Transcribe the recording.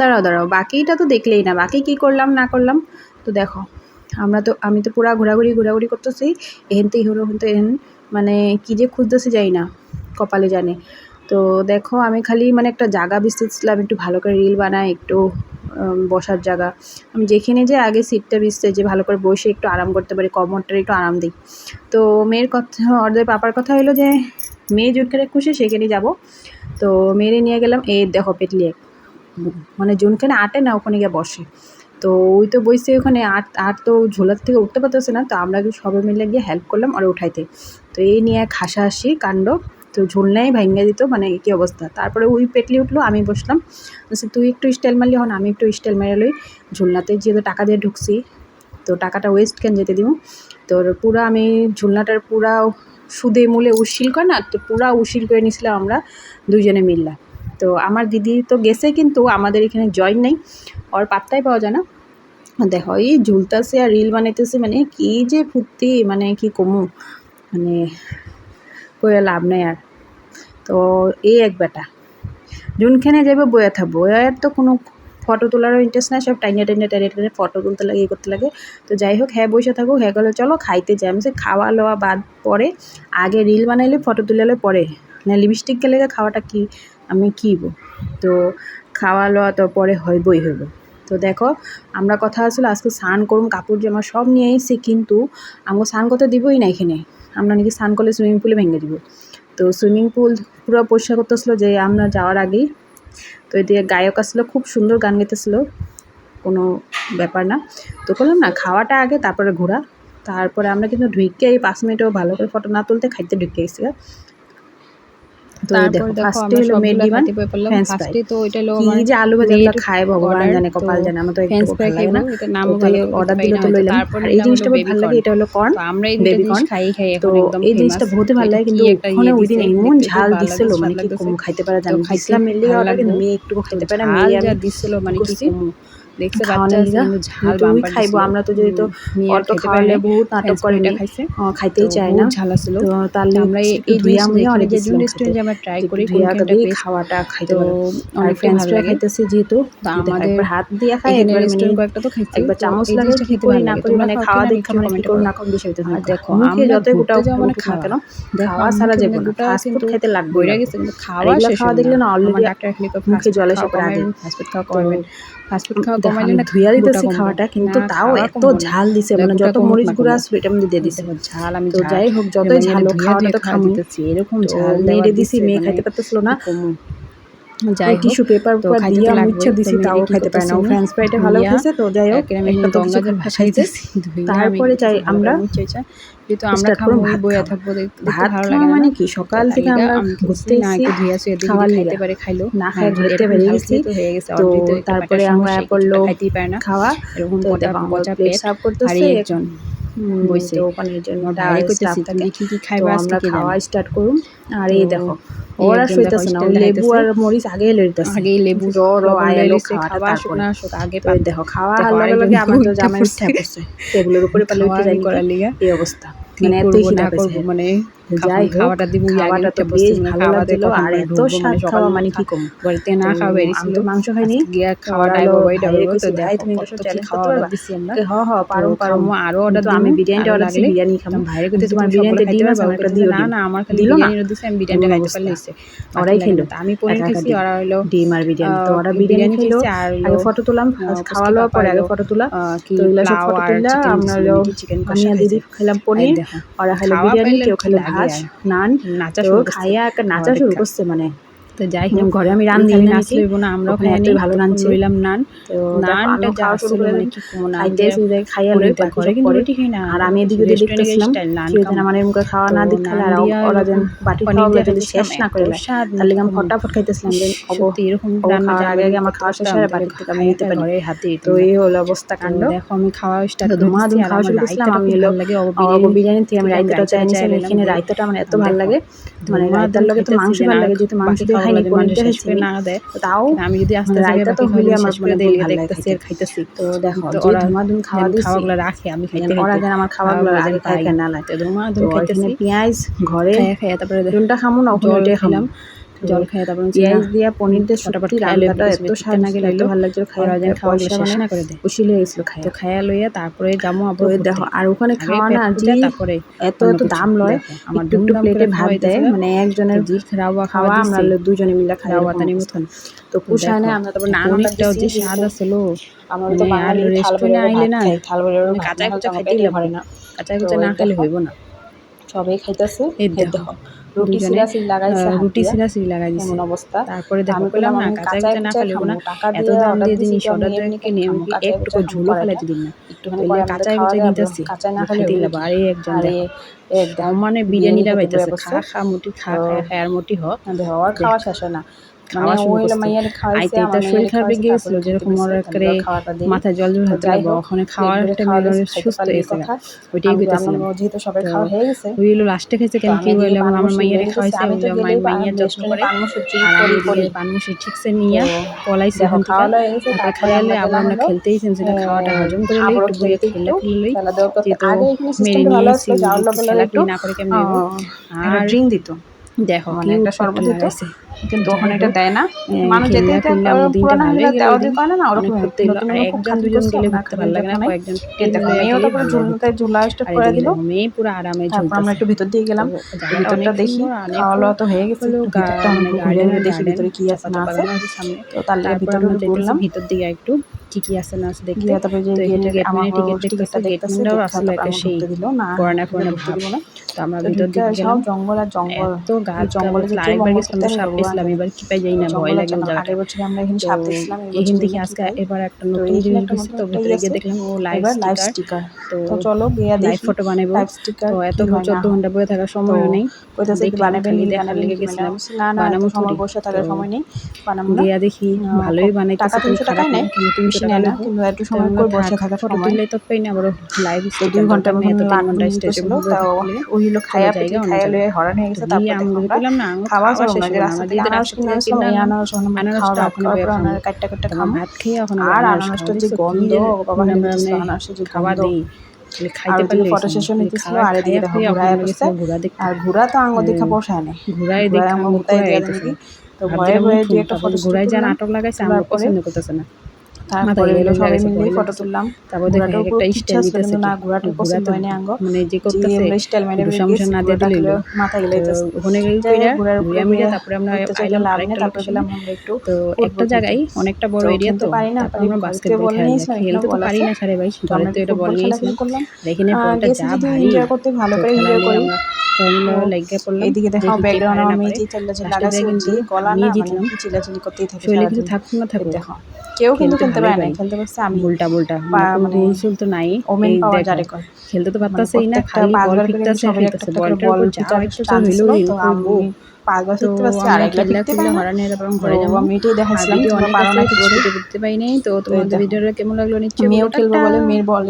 দাঁড়াও দাঁড়াও, বাকিটা তো দেখলেই না, বাকি কি করলাম, না করলাম, তো দেখো, আমরা তো, আমি তো পুরা ঘোরাঘুরি ঘোরাঘুরি করতেছি এহেন তো হলো তো এহেন মানে কী যে খুঁজতেছি যাই না, কপালে জানে, তো দেখো, আমি খালি মানে একটা জায়গা বিস্তেছিলাম একটু ভালো করে রিল বানাই, একটু বসার জায়গা আমি যেখানে যে আগে সিটটা বিছতে যে ভালো করে বসে একটু আরাম করতে পারি, কমরটার একটু আরাম দিই, তো মেয়ের কথা ওদের পাপার কথা হলো যে, মেয়ে যেখানে খুশি, সেখানেই যাব, তো মেয়েরে নিয়ে গেলাম, এই দেখো পেটলিয়ে মানে যোনখানে আটে না, ওখানে গিয়ে বসে। তো ওই তো বইসে ওখানে আট আট তো ঝোলার থেকে উঠতে পারতেছে না, তো আমরা সবাই মিলে গিয়ে হেল্প করলাম আর উঠাইতে। তো এই নিয়ে এক হাসাহাসি কাণ্ড, তো ঝোলনাই ভাঙ্গা দিত মানে কী অবস্থা? তারপরে ওই পেটলি উঠল, আমি বসলাম। তুই একটু স্টাইল মারলি, হন, আমি একটু স্টাইল মেরে লই। ঝোলনাতে যেহেতু টাকা দিয়ে ঢুকছি, তো টাকাটা ওয়েস্ট কেন যেতে দিব? তো পুরা আমি ঝুলনাটার পুরা সুদে মূলে উশিল করে না, তো পুরা উশিল করে নিয়েছিলাম আমরা দুজনে মিললাম তো আমার দিদি তো গেছে কিন্তু আমাদের এখানে জয়েন নেই। ওর পাত্তাই পাওয়া যায় না। দেখো এই ঝুলতাছে আর রিল বানাইতেছে মানে কি যে ফুর্তি মানে কি কমু? মানে কইয়া লাভ নাই আর। তো এই এক বেটা। যোনখানে যাবে বইয়া থাকব। বইয়ার তো কোনো ফটো তোলারও ইন্টারেস্ট নাই সব টাইনে টাইনে টাইনে টাইনে ফটো তুলতে লাগে ইয়ে করতে লাগে। তো যাই হোক হ্যাঁ বসে থাকুক হ্যাঁ গেলো চলো খাইতে যাই। আমি বলছি, খাওয়া লওয়া বাদ পরে আগে রিল বানাইলে ফটো তুলালে পরে। না লিপস্টিক গেলে খাওয়াটা কি? আমি কিব তো খাওয়া লওয়া তো পরে হইবই হইব। তো দেখো, আমরা কথা আসলে আজকে স্নান করুন কাপড় জামা সব নিয়ে এসেছি কিন্তু আমাকে স্নান করতে দিবই না এখানে। আমরা নাকি স্নান করলে সুইমিং পুলে ভেঙে দিব। তো সুইমিং পুল পুরো পরিষ্কার করতেছিলো যে আমরা যাওয়ার আগেই। তো এদিকে গায়ক আসলো, খুব সুন্দর গান গেতেছিল কোনো ব্যাপার না। তো করলাম না, খাওয়াটা আগে, তারপরে ঘোরা। তারপরে আমরা কিন্তু ঢুকে এই পাঁচ মিনিটও ভালো করে ফটো না তুলতে খাইতে ঢুকে গেছি তো দেখো ফার্স্টে হলো মেড ডিমান্ড ফ্রেঞ্চ ফ্রাই তো ওইটা হলো কি যে আলু ভাজা maid খায় ভগবান জানে কপাল জানে আমার তো একটু ভালো লাগে না। এটা নাম ভালো অর্ডার দিলে তো লইলাম এই জিনিসটা খুব ভালো লাগে এটা হলো কর্ন আমরা এই। খাই খাই তো এই জিনিসটা বহুত ভালো লাগে কিন্তু ওখানে ইয়ে ওই দিন এমন ঝাল দিছিল মানে কি কম খাইতে পারা অর্ডার কিন্তু মেয়ে একটু খাইতে পারে মেয়ে দিছিল মানে কি দেখছে বাচ্চা ঝাল খাইবো, আমরা তো যেহেতু অল্প খাওয়ালে বহুত নাটক করে এটা খাইছে। খাইতেই চায় না। ঝাল আছিল তো তার আমরা এই- অনেক রেস্টুরেন্টে আমরা ট্রাই করি একটু। খাওয়াটা খাইতে পারে। ফ্রাই খাইতেছি যেহেতু আমাদের একবার হাত দিয়ে খাই একবার মানে রেস্টুরেন্ট কয়েকটা তো খাইছি। একবার চামচ লাগে খেতে না করি মানে খাওয়া কিনা দেখে মানে কি করুন না বিষয় দেখো, আমরা যতই গোটা মানে না খাওয়া। কেন খাওয়া সারা যাবে গোটা কিন্তু খেতে লাগবে বইরা গেছে কিন্তু খাওয়া খাওয়া দেখলে না। খালি কয় মুখে জল এসে খাওয়া পড়ে তো কমাইবেন। খাওয়া দেখো, আমি ধুইয়া দিতেছি খাওয়াটা কিন্তু তাও এত ঝাল দিছে মানে যত মরিচ গুঁড়া ভিটামিন দিয়ে দিছে। ঝাল আমি তো যাই হোক যতই মানে ঝাল হোক খাওয়াটা তো খাওয়া দিতেছি, এরকম ঝাল মেরে দিছি মেয়ে মানে খাইতে পারতেছিল না। যাই টিস্যু পেপার তো খাইতে দিছি তাও কি খাইতে পারে না ও করতেছি? ফ্রেঞ্চ ফ্রাইটা ভালো তো যাই হোক একটা তো তারপরে আমরা মুছে মুছে। যেহেতু আমরা খাব ভাত বইয়া খাওয়া। থাকব ভাত ভালো লাগে মানে কি সকাল থেকে আমরা ঘুরতে না একটু ধুইয়া শুয়ে। খাইতে পারে খাইলো না খাই ঘুরতে এরকম বেরিয়ে গেছি তো হয়ে গেছে তো already তো একটা তারপরে আমরা সমস্যা, পড়ল খাইতেই পারে না খাওয়া এরকম প্লেট সার্ভ করতেছে একজন বইছে। ওখানের জন্য। তুমি কি কি খাইবা আমরা খাওয়া? স্টার্ট করুম। আর এই দেখো ওরা শুইতেছে না লেবু। আর মরিচ আগে লইতেছে। আগে লেবু জ্বর খাওয়া আসুক তারপরে না আসুক আগে এই দেখো খাওয়া দেখো, লগে লগে আমার তো জামাই উঠে পড়ছে টেবিলের উপরে পালে উঠে যাই করার লিগা। এই অবস্থা। মানে এতই খিদা করব মানে যাই খাওয়াটা দিব খাওয়াটা তো বেশ ভালো লাগছিল। আর এত স্বাদ খাওয়া মানে কি কম? বাড়িতে না খাওয়া আমি তো মাংস খাইনি গিয়া খাওয়া ওরা ডাইবো হলো বাই ডাইবো ভাইরে তো কইছে, তুমি কত একটু খাওয়া করতে অর্ডার পারবা? দিছি আমরা। হ হ পারুম তো আরও অর্ডার তো আমি বিরিয়ানিটা অর্ডার দিছি বিরিয়ানি খাব। ভাইরে কইতেছে তোমার বিরিয়ানিতে বিরিয়ানিতে ডিম আছে একটা দিও দিও না না আমার খালি বিরিয়ানি দিছে আমি বিরিয়ানিটা খাইতে অবস্থা। পারলেইছে ওরাই খেলো। আমি পনির একা একা খাইছি ওরা হলো ডিম আর বিরিয়ানি তো ওরা বিরিয়ানি বিরিয়ানি খেলো। আগে ফটো তুললাম খাওয়া পরে আগে ফটো তোলা তো এগুলো সব ফটো আর আমরা দিছিল, হলো নাকি কষা দিদি খেলাম পনির ওরা খেলো বিরিয়ানি কেউ খেলো লাগে নান নাচা শুরু খাইয়া একটা নাচা শুরু করছে মানে। তো যাই হোক ঘরে আমি রান দিই না না আমরাও ওখানে ভালো রাঁধছে। লইলাম নান। তো নানটা যা শুরু আসলে করে মানে কি দিয়ে বাকি ঘরে সব কিন্তু রুটি খাই না। আর আমি এদিকে দেখতেছিলাম। আমার করে খাওয়া না তো দিক খেলে আর ওরা যেন বাটি খাওয়া যদি শেষ না করে লিগে আমি। ফটাফট খাইতেছিলাম যে সত্যি এরকম রান্না আগে আগে আমার খাওয়া শেষ হয় বাড়ি থেকে আমি নিতে পারি। ঘরের হাতে তো এই হলো অবস্থা কাণ্ড। দেখো আমি খাওয়া স্টার্ট তো ধুমাধুম খাওয়া শুরু আমি অগো বিরিয়ানি থেকে আমি রায়তাটা চাই নিয়েছিলাম। এখানে রায়তাটা আমার এত ভালো লাগে মানে রায়তার লগে তো মাংস ভালো লাগে। যেহেতু মাংস দিয়ে খাইনি পনির শেষ খাইছি না দেয়। তাও আমি যদি আস্তে মানে আস্তে তো হইলে আমার মনে দেই দেখতেছি। আর খাইতেছি তো দেখো ওরা ধুমাধুম খাওয়া দিছি খাওয়াগুলো রাখে আমি খাইতে ওরা যেন আমার খাওয়াগুলো আগে যেন খাই পাই। কেন না? লাগে তো ধুমা তো ধুম খাইতেছি পেঁয়াজ ঘরে খাইয়া তারপরে কোনটা খামু না খামো। খেলাম জল খাই তারপর পেঁয়াজ দিয়া পনির দিয়ে ফটাফট রান্নাটা এত স্বাদ না গেলে এত ভালো লাগছিল খাওয়া যেন খাওয়া শেষ মানে না করে দেয় উশিলে গেছিল খাই তো খাইয়া লইয়া তারপরে যাব আবার দেখো আর ওখানে খাওয়া না পূজা, জি তারপরে এত এত দাম লয় আমার একটু প্লেটে ভাত দেয় মানে একজনের জি খাওয়া খাওয়া আমরা দুজনে মিলে খাওয়া এরকম তানি মতন। তো কুষায় না আমরা তারপর নান পনিরটাও যে স্বাদ আসলো আমরা তো বাঙালি রেস্টুরেন্টে আইলে না, থাল মানে কাঁচা কুচা। ভরে না। কাঁচা কুচা না খেলে হইব না। সবাই খাইতেছে এই দেখো। রুটি সিরাসি লাগাইছে রুটি লাগাই দিছে। এমন অবস্থা? তারপরে দেখো বললাম না কাঁচা একটা না খেলে না এত দাম দিয়ে জিনিস অর্ডার দিয়ে এমনি নিয়ে আমি কি একটু ঝুলো ফেলাইতে দিন না করে কাঁচাই খাওয়া নিতেছি কাঁচা না খেলে দিলে। কি? আরে একজন দেখো, মানে বিরিয়ানিটা পাইতেছে খা খা মুটি খা খা খায়ার মুটি হ। ওর খাওয়া শেষ না। খাওয়া মানে শুরু আইতে শরীর গিয়েছিল যেরকম ওর। মাথায় জল জল হতে যাই ওখানে খাওয়ার একটা খাওয়া মেয়ের দিয়েছে, খাইতে সুস্থ পারলেই ওইটাই আমি যেহেতু সবাই খাওয়া হয়ে গেছে হইল লাস্টে খাইছে কেন? কি হইল আমার পানমুসি নিয়ে খাওয়াইছে আমার মাইয়ার যত্ন করে আর আমি। পানমুসি খাওয়া তারপরে আবার আমরা খেলতেই সেটা খাওয়াটা হজম করে লই একটু খেলে। যেহেতু মেরে নিয়েছি না করে কেমনে আর ড্রিঙ্ক দিত দেখো মানে একটা শরবত কিন্তু ওখানে এটা দেয় না। হ্যাঁ, মানুষ যেতে যেতে খুলনা আমার দিনটা পুরানো হলে দেওয়া দিতে পারে না ওরকম ঘুরতে নতুন একজন দুজন ঘুরতে ভালো লাগে না। কয়েকজন এই দেখো, মেয়েও গেলেই তারপরে ঝুলতে ঝুলা স্টার্ট করে দিল। মেয়ে পুরো আরামে আমরা একটু ভিতর দিয়ে গেলাম। ভিতরটা দেখি। খাওয়া দাওয়া তো হয়ে গেছে ভিতরটা মানে ঘুরে ঘুরে দেখি ভিতরে কি আছে না আছে। তো তার লাগে ঘুরলাম। ভিতর দিকে একটু কি কি আছে না আছে দেখতে তারপরে যে তো গেট আমার মানে টিকিট দেখতেছে গেট দেখতেছে দেখে আসলে একটা সেই ঢুকতে দিল না ফরেনা ফরেনা ঢুকতে ভাব না। তো আমরা ভিতর দিকে সব গেলাম জঙ্গল আর জঙ্গল। এত গাছ জঙ্গলে জঙ্গলে আরেকবার গেছিলাম তো করতে সাপ পেয়েছিলাম এবার কি পাই যাই না ভয় লাগে জায়গাটা বছর আমরা এখানে তো সাপ দেখছিলাম এখান থেকে আজকে এবার একটা নতুন জিনিস দিচ্ছে তো ভিতরে গিয়ে। দেখলাম ও লাইভ লাইভ স্টিকার তো তো চলো গিয়া লাইভ ফটো বানাবো। লাইভ স্টিকার তো এত কি হয় না? চোদ্দ হয়। ঘণ্টা বসে থাকার সময় নেই। কইতাছে কি বানাবেন খালি নি দেখার লেগে গেছিলাম। না না বানাবো সময় বসে থাকার সময় নেই। বানাবো গিয়া দেখি ভালোই বানাইতেছে টাকা তুমি তিনশো খারাপ টাকাই না নেয় কিন্তু তিনশো বেশি টাকা নেয় না। কিন্তু একটু সময় করে বসে থাকা ফটো তুললে তো পাই না আবার লাইভ দুই এত তিন ঘণ্টা স্টেজে তাও ওই হলো খায়া জায়গা পেটে খায়া লয়ে হরান হয়ে গেছে তারপর দেখো আমরা আমরা না খাওয়া যাবে না যে রাস্তা আনারস কিনে আনারস আনারসটা। আনারস কাটটা কাটটা খামো। ভাত খেয়ে এখন আর আনারসটা যে গন্ধ বাবা আমরা যে খাওয়া দেই খাইতে পারলে ফটো সেশন আর এদিকে দেখো ঘোরা তো আঙ্গ দেখা হুম। পোষায় না ঘুরায় দেখে আমার মুতাই ঘুরাই দিয়ে তো ভয়ে ভয়ে দুই একটা ফটো ঘুরাই যা নাটক লাগাইছে আমরা পছন্দ করতেছে না তারপরে সবাই মিলে ফটো তুললাম। তারপর একটা স্টাইল দিতেছে না কি? পছন্দ হয় না আঙ্গ। মানে যে যে করতেছে স্টাইল মাইনে সমস্যা না দিয়ে দিলে। মাথা তো ওখানে গিয়ে কইরা ঘোড়ার মিলে তারপরে আমরা আইলাম আরেকটা তারপরে গেলাম আমরা একটু একটা জায়গায় অনেকটা বড় তো এরিয়া তো পারি না, আমরা বাস্কেটবল বল খেলা নিয়েছিলাম, খেলতে তো পারি না সারে ভাই তো তো এটা বল নিয়েছিলাম বলটা যা ভারী। করতে ভালো করে করি। ব্যাকগ্রাউন্ড। চিল্লাচিল্লি লাগাইছে গলা না মানে চিল্লাচিল্লি করতেই থাকে শরীরে কিছু থাকুক না থাকুক দেখো কেউ কিন্তু খেলতে পারে না খেলতে পারছে আমি। উল্টা উল্টা মানে মানে তো নাই। ওমেন যারে কয়। খেলতে তো মানে পারতাছেই না খালি বল ফিটতাছে ফিটতাছে উপর যা তো হইল তো করব আমি তো আর পারি এটাই দেখাচ্ছিলাম ভিডিও অনেক পারো না কিছু। করতে পারি নাই তো তোমাদের ভিডিওটা কেমন লাগল নিশ্চয়ই মেয়েও খেলব বলে মেয়ের বল